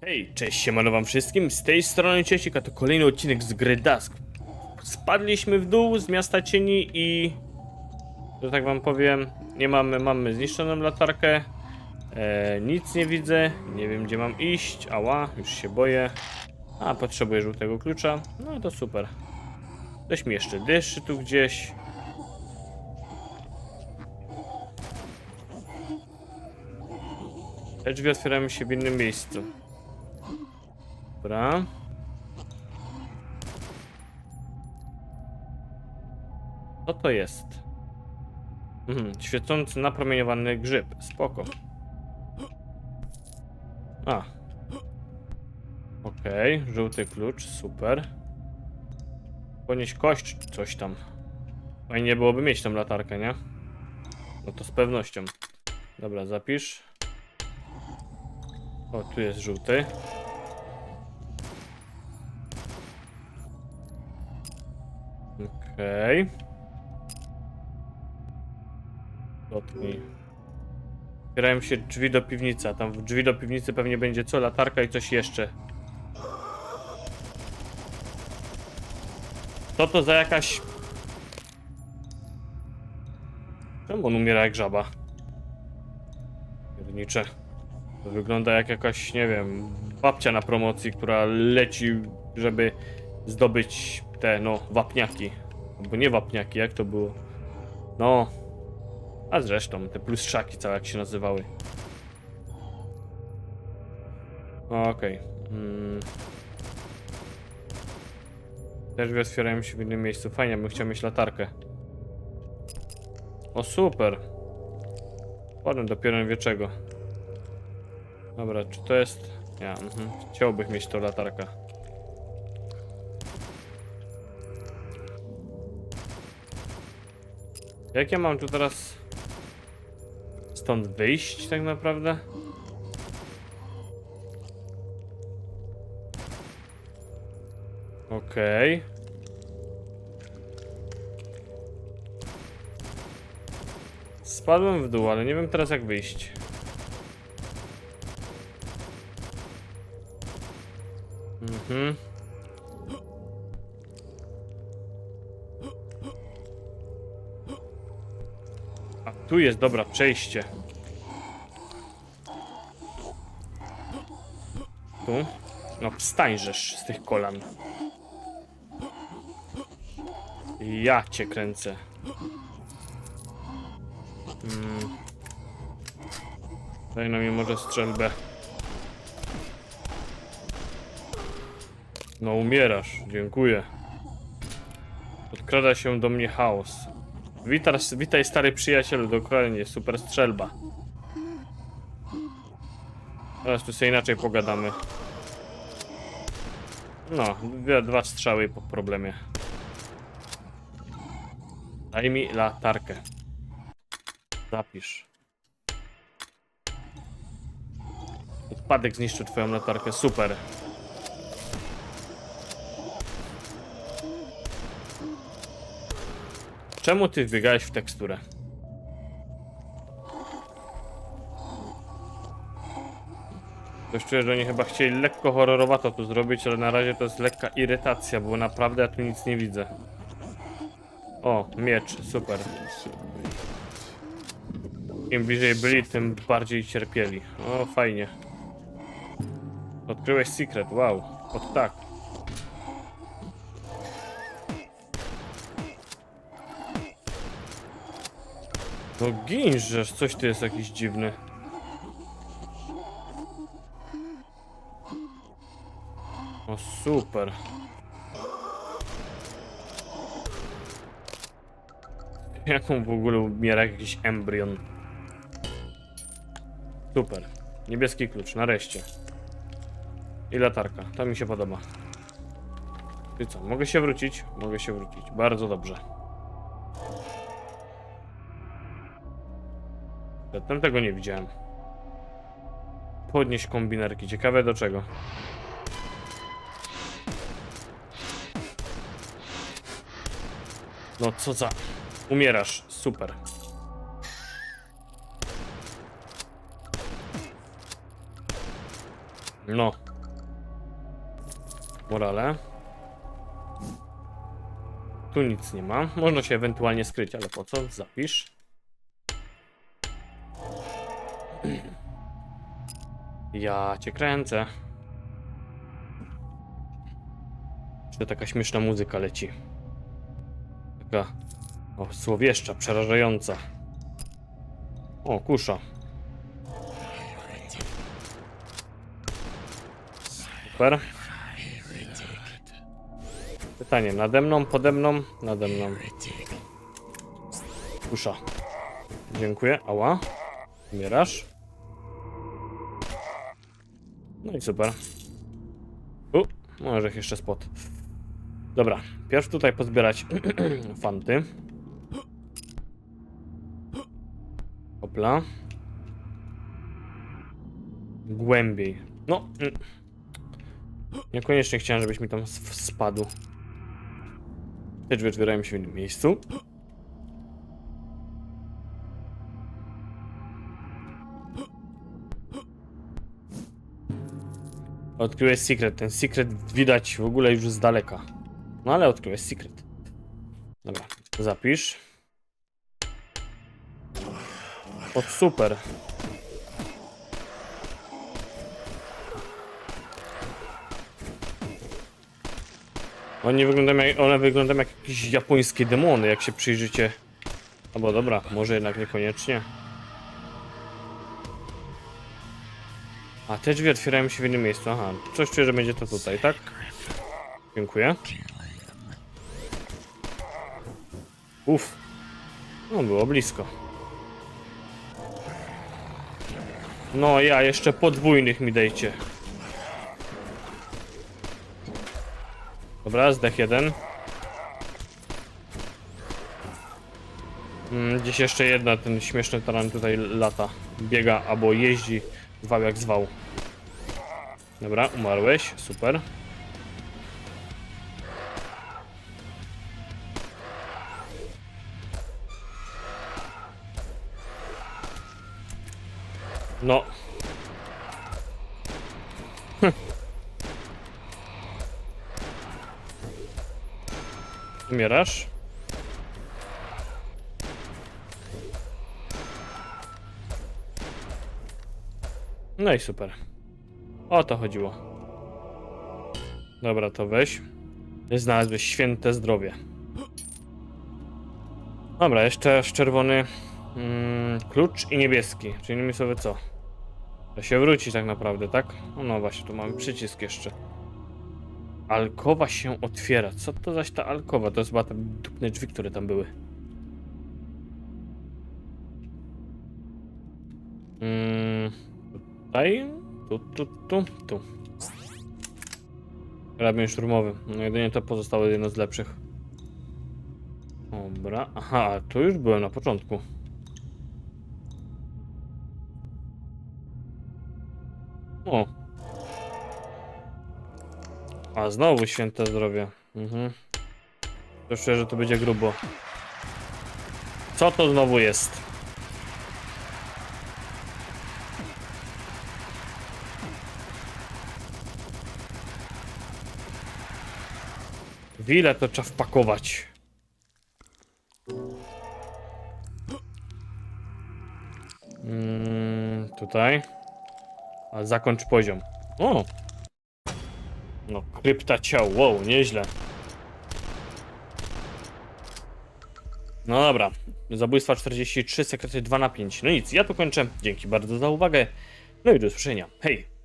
Hej, cześć, siemano wam wszystkim, z tej strony Ciesik, a to kolejny odcinek z gry Dusk. Spadliśmy w dół z miasta cieni i... Że tak wam powiem, nie mamy, mamy zniszczoną latarkę. E, nic nie widzę, nie wiem gdzie mam iść, ała, już się boję. A, potrzebuję żółtego klucza, no to super. Ktoś mi jeszcze dyszy tu gdzieś. Te drzwi otwierają się w innym miejscu. Dobra. Co to jest? Mhm, świecący napromieniowany grzyb. Spoko. A. Okej, żółty klucz, super. Ponieść kość coś tam. Fajnie byłoby mieć tą latarkę, nie? No to z pewnością. Dobra, zapisz. O, tu jest żółty. Okej. Dotknij. Otwierają się drzwi do piwnicy, a tam w drzwi do piwnicy pewnie będzie co? Latarka i coś jeszcze. Co to za jakaś... Czemu on umiera jak żaba? Piernicze. To wygląda jak jakaś, nie wiem, babcia na promocji, która leci, żeby zdobyć te, no, wapniaki. Albo nie wapniaki, jak to było? No. A zresztą, te plustrzaki całe jak się nazywały. Okej. Mm. Też drzwi otwierają się w innym miejscu. Fajnie, bym chciał mieć latarkę. O, super. Ładne dopiero wie czego. Dobra, czy to jest... Ja, mhm. Chciałbym mieć tą latarkę. Jak ja mam tu teraz stąd wyjść tak naprawdę? Okej. Spadłem w dół, ale nie wiem teraz jak wyjść. Mhm. Tu jest dobra przejście. Tu? No wstańżesz z tych kolan. Ja cię kręcę. Mm. Daj na mnie może strzelbę. No umierasz, dziękuję. Podkrada się do mnie chaos. Witaj, witaj stary przyjacielu, dokładnie, super strzelba. Teraz tu sobie inaczej pogadamy. No, dwie, dwa strzały po problemie. Daj mi latarkę. Zapisz. Odpadek zniszczył twoją latarkę, super. Czemu ty wbiegałeś w teksturę? Coś czuję, że oni chyba chcieli lekko horrorowato tu zrobić, ale na razie to jest lekka irytacja, bo naprawdę ja tu nic nie widzę. O, miecz, super. Im bliżej byli, tym bardziej cierpieli. O, fajnie. Odkryłeś secret, wow. Od tak. No ginżesz, coś tu jest jakiś dziwny. O super. Jaką w ogóle umiera jakiś embrion? Super. Niebieski klucz, nareszcie. I latarka, to mi się podoba. I co, mogę się wrócić? Mogę się wrócić, bardzo dobrze. Przedtem tego nie widziałem. Podnieść kombinerki. Ciekawe do czego. No co za... Umierasz. Super. No. Morale. Tu nic nie ma. Można się ewentualnie skryć, ale po co? Zapisz. Ja cię kręcę. Czy taka śmieszna muzyka leci? Taka o, słowieszcza, przerażająca. O, kusza. Super. Pytanie, nade mną, pode mną, nade mną. Kusza. Dziękuję. Ała. Umierasz. No i super. U, może jeszcze spot. Dobra, pierw tutaj pozbierać fanty. Hopla. Głębiej. No. mm. Niekoniecznie chciałem, żebyś mi tam spadł. Te drzwi otwierają się w innym miejscu. Odkryłeś secret. Ten secret widać w ogóle już z daleka. No ale odkryłeś secret. Dobra, zapisz. O, super. Oni wyglądają jak, one wyglądają jak jakieś japońskie demony, jak się przyjrzycie. Albo dobra, może jednak niekoniecznie. A te drzwi otwierają się w innym miejscu. Aha, coś czuję, że będzie to tutaj, tak? Dziękuję. Uff. No, było blisko. No, ja jeszcze podwójnych mi dejcie. Dobra, zdech jeden. Mm, gdzieś jeszcze jedna, ten śmieszny taran tutaj lata. Biega albo jeździ, zwał jak zwał. Dobra, umarłeś, super. No. Umierasz? No i super. O to chodziło. Dobra, to weź. Znalazłeś święte zdrowie. Dobra, jeszcze czerwony mm, klucz i niebieski. Czyli innymi słowy co? To się wróci tak naprawdę, tak? No właśnie, tu mamy przycisk jeszcze. Alkowa się otwiera. Co to zaś ta alkowa? To jest chyba te dupne drzwi, które tam były. Mm, tutaj? Tu, tu, tu, tu. Karabin szturmowy. No jedynie to pozostało jedno z lepszych. Dobra. Aha, tu już byłem na początku. O. A, znowu święte zdrowie. Mhm. To że to będzie grubo. Co to znowu jest? Ile to trzeba wpakować? Mm, tutaj. A zakończ poziom. O! No, krypta ciał, wow, nieźle. No dobra, zabójstwa 43, sekrety 2 na 5. No nic, ja tu kończę. Dzięki bardzo za uwagę. No i do usłyszenia. Hej!